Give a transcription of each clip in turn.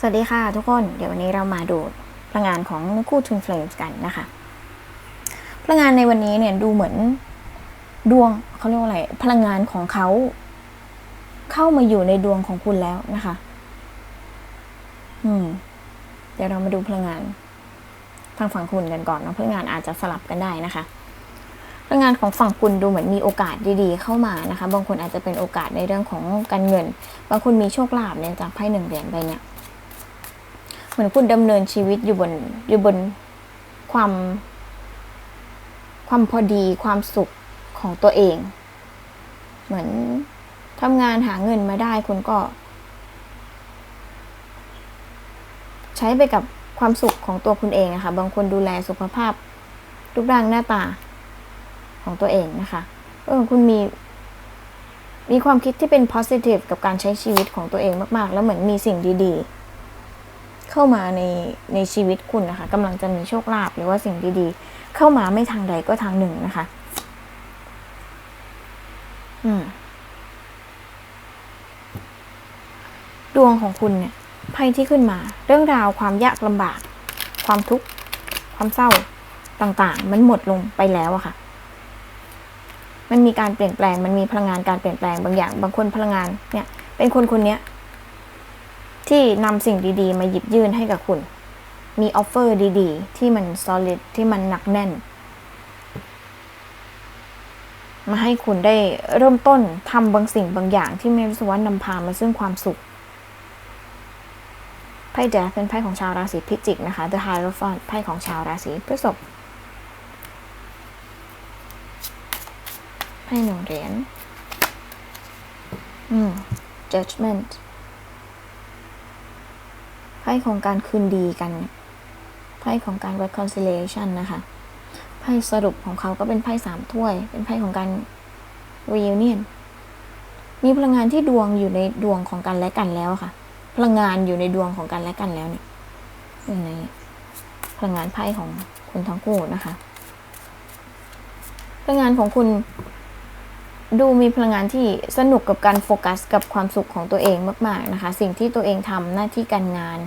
สวัสดีค่ะทุกคน เดี๋ยววันนี้เรามาดูพลังงานของคู่ Twin Flames กันนะคะ พลังงานในวันนี้เนี่ยดูเหมือนดวงเขาเรียกว่าอะไร พลังงานของเขาเข้ามาอยู่ในดวงของคุณแล้วนะคะ อืม เดี๋ยวเรามาดูพลังงานทางฝั่งคุณกันก่อนเนาะพลังงานอาจจะสลับกันได้นะคะ พลังงานของฝั่งคุณดูเหมือนมีโอกาสดีๆ เข้ามานะคะ บางคนอาจจะเป็นโอกาสในเรื่องของการเงิน บางคนมีโชคลาภเนี่ยจากไพ่หนึ่งเหรียญไปเนี่ย เหมือนคุณดำเนินชีวิตอยู่บนอยู่บนความ ความพอดีความสุขของตัวเอง เหมือนทำงานหาเงินมาได้คุณก็ ใช้ไปกับความสุขของตัวคุณเองอะคะบางคนดูแลสุขภาพรูปร่างหน้าตาของตัวเองนะคะเออคุณมีมีความคิดที่เป็น positive กับการใช้ชีวิตของตัวเองมาก ๆ แล้วเหมือนมีสิ่งดี ๆ เข้ามาในในชีวิตคุณนะคะกำลังจะมีโชคลาภหรือว่าสิ่งดีๆ เข้ามาไม่ทางใดก็ทางหนึ่งนะคะ อืมดวงของคุณเนี่ยไพ่ที่ขึ้นมา เรื่องราวความยากลำบาก ความทุกข์ ความเศร้าต่างๆ มันหมดลงไปแล้วอะค่ะ มันมีการเปลี่ยนแปลง มันมีพลังงานการเปลี่ยนแปลงบางอย่าง บางคนพลังงานเนี่ย เป็นคนคนเนี้ย ที่นำสิ่งดีๆ มาหยิบยื่นให้กับคุณ มีออฟเฟอร์ดีๆ ที่มัน solid ที่มันหนักแน่น มาให้คุณได้เริ่มต้นทำบางสิ่งบางอย่างที่ไม่รู้สึกว่านำพามาซึ่งความสุขไพ่แดเป็นไพ่ของชาวราศีพิจิกนะคะ The Hierophant ไพ่ของชาวราศีพฤษภไพ่หนึ่งเหรียญอืม Judgment ไพ่ของการคืนดีกัน ไพ่ของการ reconciliation นะคะ ไพ่สรุปของเขาก็เป็นไพ่สามถ้วย เป็นไพ่ของการ reunion มีพลังงานที่ดวงอยู่ในดวงของกันและกันแล้วค่ะ พลังงานอยู่ในดวงของกันและกันแล้วเนี่ยอยู่ในพลังงานไพ่ของคุณทั้งคู่นะคะ พลังงานของคุณ ดูมีพลังงานที่สนุกกับการโฟกัสกับความสุขของตัวเองมาก ๆนะคะ สิ่งที่ตัวเองทำหน้าที่การงาน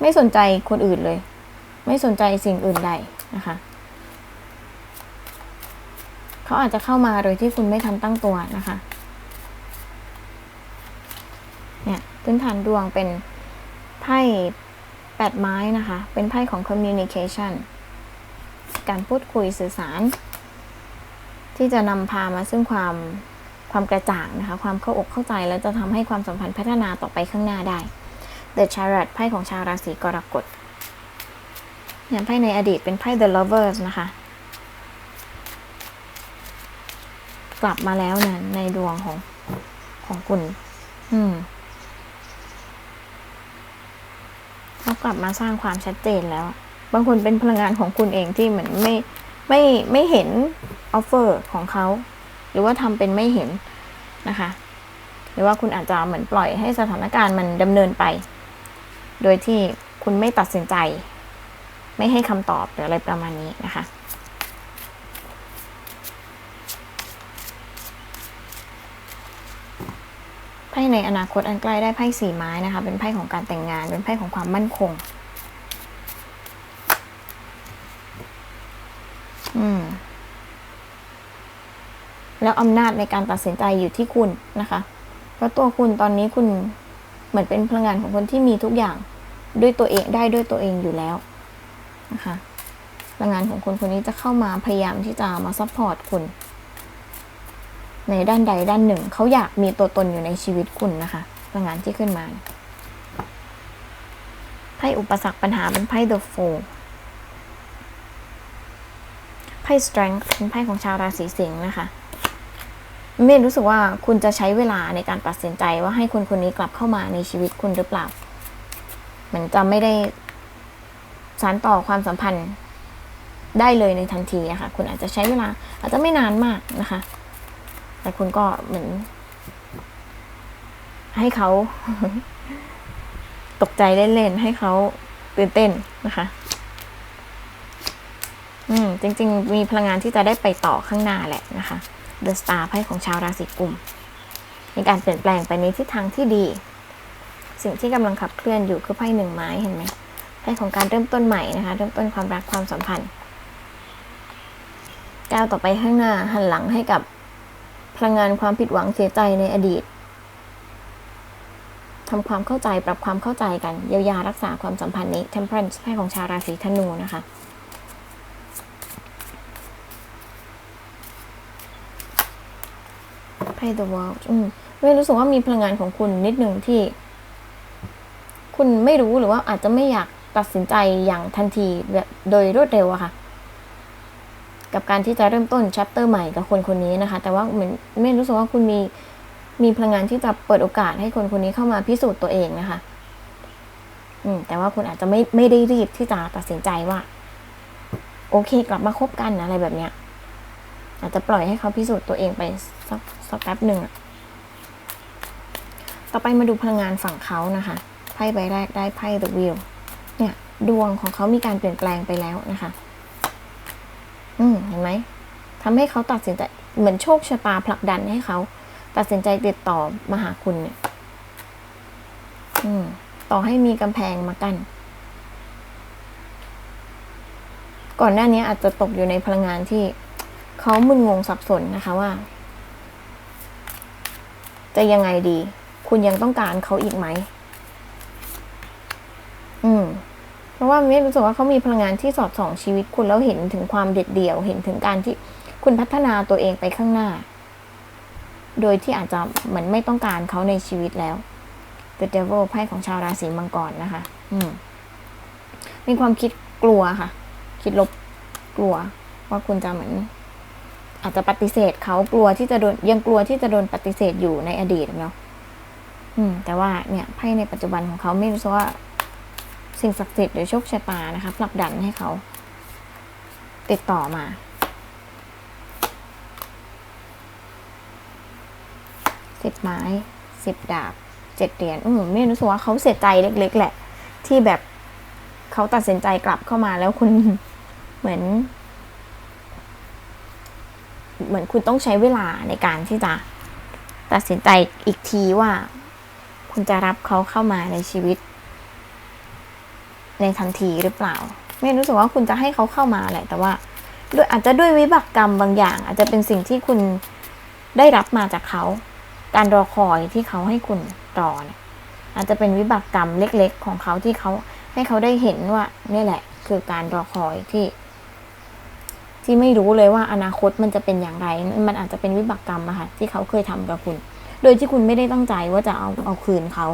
ไม่สนใจคนอื่นเลย ไม่สนใจสิ่งอื่นใดนะคะเขาอาจจะเข้ามาโดยที่คุณไม่ทันตั้งตัวนะคะเนี่ยพื้นฐานดวงเป็นไพ่แปดไม้นะคะ เป็นไพ่ของ communication การพูดคุยสื่อสาร ที่จะนำพามาซึ่งความความกระจ่างนะคะ ความเข้าอกเข้าใจและจะทำให้ความสัมพันธ์พัฒนาต่อไปข้างหน้าได้ The Chariot ไพ่ของชาวราศีกรกฎอย่างไพ่ในอดีตเป็นไพ่ The Lovers นะคะ กลับมาแล้วนี่ยในดวงของของคุณ อืมเขากลับมาสร้างความชัดเจนแล้ว บางคนเป็นพลังงานของคุณเองที่เหมือนไม่ไม่ไม่เห็น ออฟเฟอร์ของเขา หรือว่าทำเป็นไม่เห็นนะคะ หรือว่าคุณอาจจะเหมือนปล่อยให้สถานการณ์มันดำเนินไป โดยที่คุณไม่ตัดสินใจ ไม่ให้คำตอบหรืออะไรประมาณนี้นะคะไพ่ในอนาคตอันใกล้ได้ไพ่สี่ไม้นะคะ เป็นไพ่ของการแต่งงาน เป็นไพ่ของความมั่นคง อืม แล้วอำนาจในการตัดสินใจอยู่ที่คุณนะคะ เพราะตัวคุณตอนนี้คุณเหมือนเป็นพลังงานของคนที่มีทุกอย่างด้วยตัวเองได้ด้วยตัวเองอยู่แล้วนะคะพลังงานของคนคนนี้จะเข้ามาพยายามที่จะมาซัพพอร์ตคุณในด้านใดด้านหนึ่ง เขาอยากมีตัวตนอยู่ในชีวิตคุณนะคะพลังงานที่ขึ้นมาไพ่อุปสรรคปัญหาเป็นไพ่ The Fool ไพ่ Strength เป็นไพ่ของชาวราศีสิงห์นะคะ เมย์รู้สึกว่าคุณจะใช้เวลาในการตัดสินใจว่าให้คนคนนี้กลับเข้ามาในชีวิตคุณหรือเปล่า เหมือนจะไม่ได้สานต่อความสัมพันธ์ได้เลยในทันทีอะค่ะคุณอาจจะใช้เวลา อาจจะไม่นานมากนะคะ แต่คุณก็เหมือน ให้เขาตกใจเล่นๆ ให้เขาตื่นเต้นนะคะ อืม จริง ๆ มีพลังงานที่จะได้ไปต่อข้างหน้าแหละนะคะ The Star ไพ่ของชาวราศีกุมมีการเปลี่ยนแปลงไปในทิศทางที่ดี สิ่งที่กำลังขับเคลื่อนอยู่คือไพ่หนึ่งไม้เห็นไหมไพ่ของการเริ่มต้นใหม่นะคะ เริ่มต้นความรักความสัมพันธ์ก้าวต่อไปข้างหน้าหันหลังให้กับพลังงานความผิดหวังเสียใจในอดีตทำความเข้าใจปรับความเข้าใจกันเยียวยารักษาความสัมพันธ์นี้ Temperance ไพ่ของชาวราศีธนูนะคะ ไพ่ The World อืมไม่รู้สึกว่ามีพลังงานของคุณนิดหนึ่งที่ คุณไม่รู้หรือว่าอาจจะไม่อยากตัดสินใจอย่างทันทีแบบโดยรวดเร็วอะค่ะ กับการที่จะเริ่มต้นชัปเตอร์ใหม่กับคนคนนี้นะคะ แต่ว่าเหมือนไม่รู้สึกว่าคุณมีมีพลังงานที่จะเปิดโอกาสให้คนคนนี้เข้ามาพิสูจน์ตัวเองนะคะ อืม แต่ว่าคุณอาจจะไม่ไม่ได้รีบที่จะตัดสินใจว่า โอเค กลับมาคบกันอะไรแบบเนี้ย อาจจะปล่อยให้เขาพิสูจน์ตัวเองไปสัก สักแป๊บหนึ่งอะต่อไปมาดูพลังงานฝั่งเขานะคะไพ่ใบแรกได้ไพ่ The Wheel เนี่ยดวงของเขามีการเปลี่ยนแปลงไปแล้วนะคะ อืมเห็นไหมทำให้เขาตัดสินใจเหมือนโชคชะตาผลักดันให้เขา ตัดสินใจติดต่อมาหาคุณเนี่ยอืมต่อให้มีกำแพงมากั้นก่อนหน้านี้อาจจะตกอยู่ในพลังงานที่เขามึนงงสับสนนะคะว่า จะยังไงดี คุณยังต้องการเขาอีกไหม อืม เพราะว่าไม่รู้สึกว่าเขามีพลังงานที่สอดส่องชีวิตคุณแล้วเห็นถึงความเด็ดเดี่ยว เห็นถึงการที่คุณพัฒนาตัวเองไปข้างหน้า โดยที่อาจจะเหมือนไม่ต้องการเขาในชีวิตแล้ว The Devil ไพ่ของชาวราศีมังกรนะคะ อืม มีความคิดกลัวค่ะ คิดลบกลัว ว่าคุณจะเหมือน อาจจะปฏิเสธเขากลัวที่จะโดนยังกลัวที่จะโดนปฏิเสธอยู่ในอดีตเนาะอืม แต่ว่าเนี่ยไพ่ในปัจจุบันของเขาไม่รู้สึกว่า สิ่งศักดิ์สิทธิ์หรือโชคชะตานะคะผลักดันให้เขา ติดต่อมาสิบไม้สิบดาบเจ็ดเหรียญอืมไม่รู้สึกว่าเขาเสียใจเล็ก ๆ แหละ ที่แบบเขาตัดสินใจกลับเข้ามาแล้วคุณเหมือน เหมือนคุณต้องใช้เวลาในการที่จะตัดสินใจอีกทีว่า คุณจะรับเขาเข้ามาในชีวิต ในทันทีหรือเปล่า ไม่รู้สึกว่าคุณจะให้เขาเข้ามาแหละแต่ว่าด้วยอาจจะด้วยวิบากกรรมบางอย่าง อาจจะเป็นสิ่งที่คุณได้รับมาจากเขา การรอคอยที่เขาให้คุณรอเนี่ยอาจจะเป็นวิบากกรรมเล็ก ๆ ของเขาที่เขาให้เขาได้เห็นว่านี่แหละ คือการรอคอยที่ ที่ไม่รู้เลยว่าอนาคตมันจะเป็นอย่างไร มันอาจจะเป็นวิบากกรรมอะค่ะที่เขาเคยทำกับคุณ โดยที่คุณไม่ได้ตั้งใจว่าจะเอาเอาคืนเขา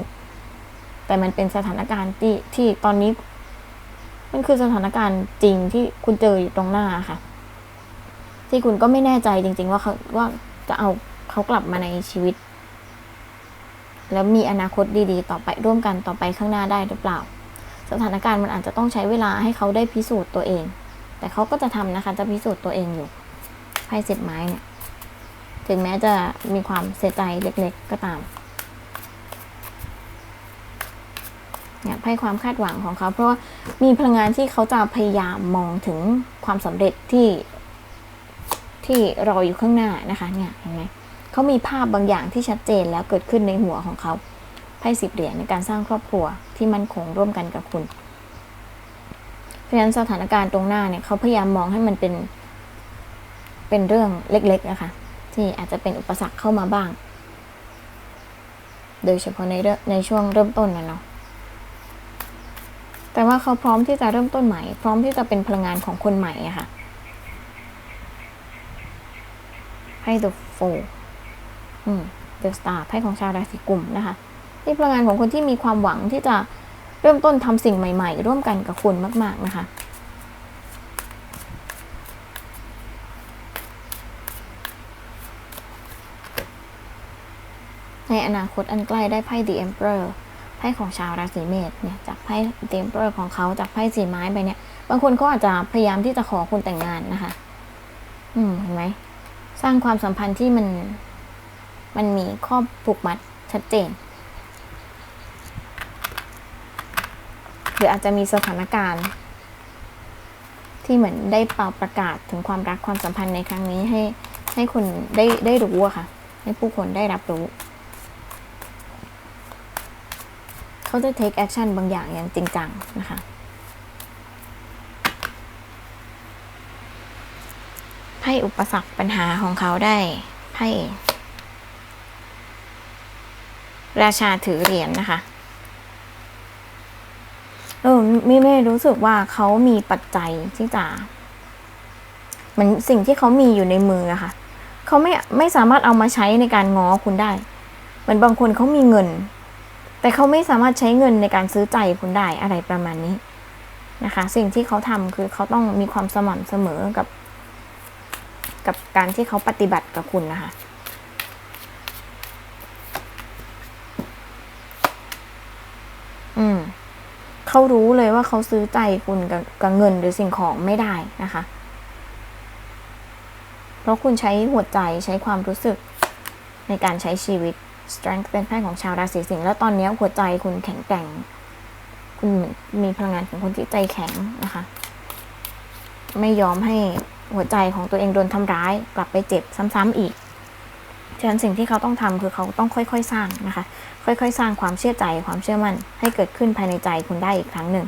แต่มันเป็นสถานการณ์ที่ที่ตอนนี้ มันคือสถานการณ์จริงที่คุณเจออยู่ตรงหน้าค่ะ ที่คุณก็ไม่แน่ใจจริง ๆ ว่าเขาว่าจะเอาเขากลับมาในชีวิต แล้วมีอนาคตดีๆ ต่อไปร่วมกันต่อไปข้างหน้าได้หรือเปล่า สถานการณ์มันอาจจะต้องใช้เวลาให้เขาได้พิสูจน์ตัวเอง แต่เขาก็จะทำนะคะ จะพิสูจน์ตัวเองอยู่ไพ่สิบไม้เนี่ย ถึงแม้จะมีความเสียใจเล็กๆก็ตาม เนี่ยไพ่ความคาดหวังของเขาเพราะว่ามีพลังงานที่เขาจะพยายามมองถึงความสำเร็จที่ที่รออยู่ข้างหน้านะคะ เนี่ยเห็นไหมเขามีภาพบางอย่างที่ชัดเจนแล้วเกิดขึ้นในหัวของเขาไพ่สิบเหรียญในการสร้างครอบครัวที่มั่นคงร่วมกันกับคุณ เพราะฉะนั้นสถานการณ์ตรงหน้าเนี่ยเขาพยายามมองให้มันเป็น เป็นเรื่องเล็กๆนะคะที่อาจจะเป็นอุปสรรคเข้ามาบ้าง โดยเฉพาะในเรื่องในช่วงเริ่มต้นนะเนาะแต่ว่าเขาพร้อมที่จะเริ่มต้นใหม่ พร้อมที่จะเป็นพลังงานของคนใหม่อะค่ะไพ่ The Four อืม The Star ไพ่ของชาวราศีกุมนะคะ ที่พลังงานของคนที่มีความหวังที่จะ เริ่มต้นทำสิ่งใหม่ ๆ ร่วมกันกับคุณมาก ๆ นะคะในอนาคตอันใกล้ได้ไพ่ The Emperor ไพ่ของชาวราศีเมษเนี่ยจากไพ่ The Emperor ของเขาจากไพ่สีไม้ไปเนี่ยบางคนเขาอาจจะพยายามที่จะขอคุณแต่งงานนะคะ อืมเห็นไหมสร้างความสัมพันธ์ที่มัน มันมีข้อผูกมัดชัดเจน หรืออาจจะมีสถานการณ์ ที่เหมือนได้เป่าประกาศถึงความรักความสัมพันธ์ในครั้งนี้ให้ให้คนได้ได้รู้อะค่ะ ให้ผู้คนได้รับรู้ เขาจะ take action บางอย่างอย่างจริงจังนะคะไพ่อุปสรรคปัญหาของเขาได้ไพ่ราชาถือเหรียญนนะคะ ไม่ไม่รู้สึกว่าเขามีปัจจัยที่จะเหมือนสิ่งที่เขามีอยู่ในมืออะค่ะเขาไม่ไม่สามารถเอามาใช้ในการง้อคุณได้เหมือนบางคนเขามีเงิน แต่เขาไม่สามารถใช้เงินในการซื้อใจคุณได้อะไรประมาณนี้นะคะ สิ่งที่เขาทำคือเขาต้องมีความสม่ำเสมอกับ กับการที่เขาปฏิบัติกับคุณนะคะ อืม เขารู้เลยว่าเขาซื้อใจคุณกับกับเงินหรือสิ่งของไม่ได้นะคะ เพราะคุณใช้หัวใจใช้ความรู้สึกในการใช้ชีวิต strength เป็นไพ่ของชาวราศีสิงห์แล้วตอนนี้หัวใจคุณแข็งแกร่ง คุณมีพลังงานของคนที่ใจแข็งนะคะ ไม่ยอมให้หัวใจของตัวเองโดนทำร้าย กลับไปเจ็บซ้ำๆอีก ฉะนั้นสิ่งที่เขาต้องทำคือเขาต้องค่อยๆ สร้างนะคะ ค่อยๆ สร้างความเชื่อใจความเชื่อมั่น ให้เกิดขึ้นภายในใจคุณได้อีกครั้งหนึ่ง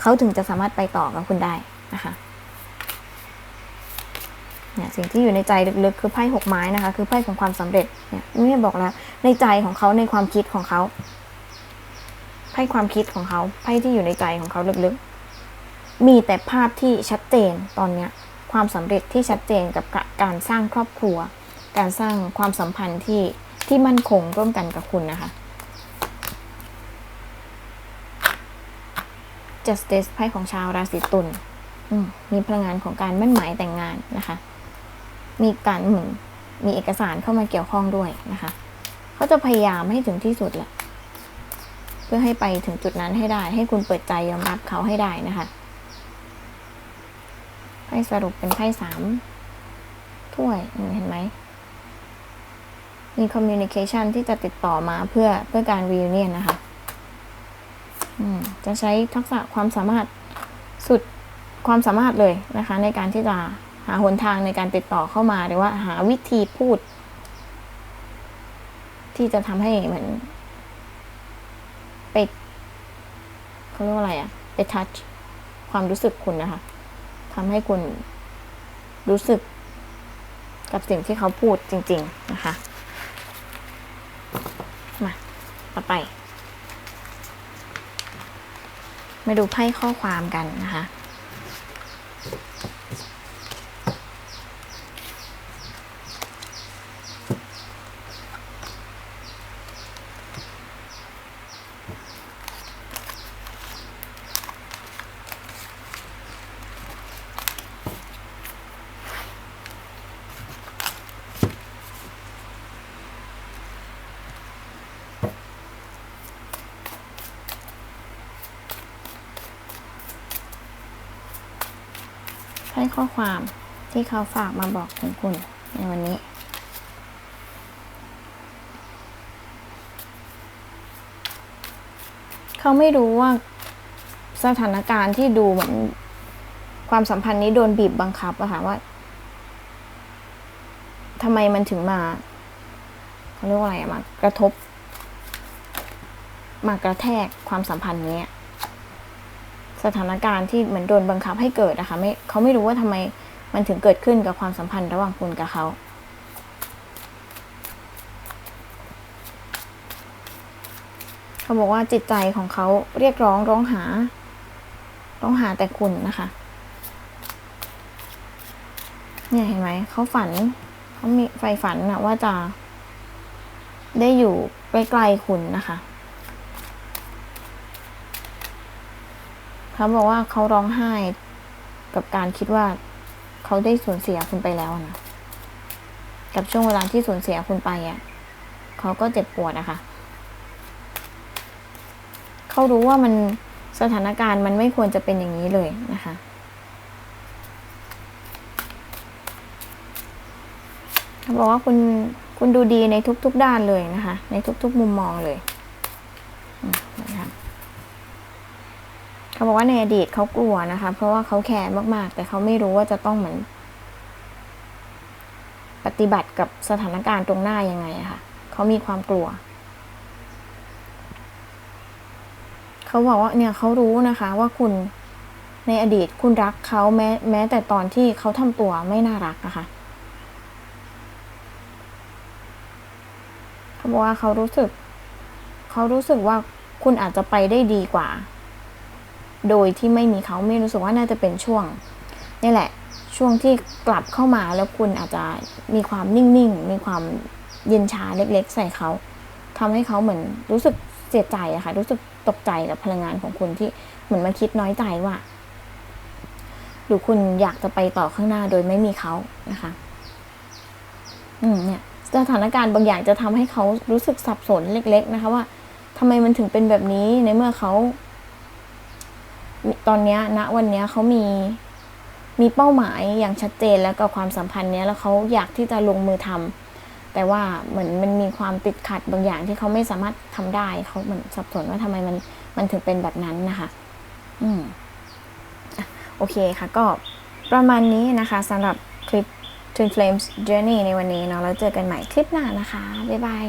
เขาถึงจะสามารถไปต่อกับคุณได้นะคะเนี่ยสิ่งที่อยู่ในใจลึกๆ คือไพ่หกไม้นะคะ คือไพ่ของความสำเร็จเนี่ยไม่บอกแล้วในใจของเขาในความคิดของเขาไพ่ความคิดของเขาไพ่ที่อยู่ในใจของเขาลึกๆ มีแต่ภาพที่ชัดเจนตอนเนี้ยความสำเร็จที่ชัดเจนกับการสร้างครอบครัว การสร้างความสัมพันธ์ที่ที่มั่นคงร่วมกันกับคุณนะคะ Justice ไพ่ของชาวราศีตุลมีพลังงานของการมั่นหมายแต่งงานนะคะ มีการเหมือนมีเอกสารเข้ามาเกี่ยวข้องด้วยนะคะเขาจะพยายามให้ถึงที่สุดแหละเพื่อให้ไปถึงจุดนั้นให้ได้ ให้คุณเปิดใจยอมรับเขาให้ได้นะคะไพ่สรุปเป็นไพ่สามถ้วยเห็นไหม มีคอมมิวนิเคชันที่จะติดต่อมาเพื่อเพื่อการรีวิเนียนนะคะจะใช้ทักษะความสามารถสุดความสามารถเลยนะคะ ในการที่จะหาหนทางในการติดต่อเข้ามาหรือว่าหาวิธีพูด ที่จะทำให้เหมือนไปเขาเรียกว่าอะไรอะไปทัชความรู้สึกคุณนะคะทำให้คุณรู้สึกกับสิ่งที่เขาพูดจริง ๆ นะคะ มา ต่อไป มาดูไพ่ข้อความกันนะคะ ไพ่ข้อความที่เขาฝากมาบอกถึงคุณในวันนี้ เขาไม่รู้ว่าสถานการณ์ที่ดูเหมือนความสัมพันธ์นี้โดนบีบบังคับอะค่ะว่าทำไมมันถึงมาเขาเรียกว่าอะไรอะมากระทบ มากระแทกความสัมพันธ์นี้ สถานการณ์ที่เหมือนโดนบังคับให้เกิดนะคะไม่เขาไม่รู้ว่าทำไมมันถึงเกิดขึ้นกับความสัมพันธ์ระหว่างคุณกับเขาเขาบอกว่าจิตใจของเขาเรียกร้องร้องหา ร้องหาแต่คุณนะคะ เนี่ยเห็นไหมเขาฝันเขามีไฟฝันนะว่าจะได้อยู่ใกล้ๆคุณนะคะ เขาบอกว่าเขาร้องไห้กับการคิดว่าเขาได้สูญเสียคุณไปแล้วนะ กับช่วงเวลาที่สูญเสียคุณไปอะ่ะเขาก็เจ็บปวดนะคะ เขารู้ว่ามันสถานการณ์มันไม่ควรจะเป็นอย่างนี้เลยนะคะเขาบอกว่าคุณคุณดูดีในทุกๆด้านเลยนะคะ ในทุกๆมุมมองเลยนะคะ เขาบอกว่าในอดีตเขากลัวนะคะ เพราะว่าเขาแคร์มากๆ แต่เขาไม่รู้ว่าจะต้องเหมือน ปฏิบัติกับสถานการณ์ตรงหน้ายังไงอะค่ะเขามีความกลัว เขาบอกว่าเนี่ยเขารู้นะคะ ว่าคุณในอดีตคุณรักเขาแม้แม้แต่ตอนที่เขาทำตัวไม่น่ารักนะคะเขาบอกว่าเขารู้สึก เขารู้สึกว่าคุณอาจจะไปได้ดีกว่า โดยที่ไม่มีเขาไม่รู้สึกว่าน่าจะเป็นช่วงนี่แหละช่วงที่กลับเข้ามาแล้วคุณอาจจะมีความนิ่งๆ มีความเย็นชาเล็กๆ ใส่เขาทำให้เขาเหมือนรู้สึกเสียใจอะค่ะ รู้สึกตกใจกับพลังงานของคุณที่เหมือนมาคิดน้อยใจว่า หรือคุณอยากจะไปต่อข้างหน้าโดยไม่มีเขานะคะ อืมเนี่ยสถานการณ์บางอย่างจะทำให้เขารู้สึกสับสนเล็ก ๆ นะคะ ว่าทำไมมันถึงเป็นแบบนี้ในเมื่อเขา ตอนนี้ณวันนี้เขามีมีเป้าหมายอย่างชัดเจนแล้วกับความสัมพันธ์เนี้ยแล้วเขาอยากที่จะลงมือทำแต่ว่าเหมือนมันมีความติดขัดบางอย่างที่เขาไม่สามารถทำได้เขาเหมือนสับสนว่าทำไมมันมันถึงเป็นแบบนั้นนะคะ อืมโอเคค่ะ ก็ประมาณนี้นะคะสำหรับคลิป Twin Flames Journey ในวันนี้เนาะแล้วเจอกันใหม่คลิปหน้านะคะ บ๊ายบาย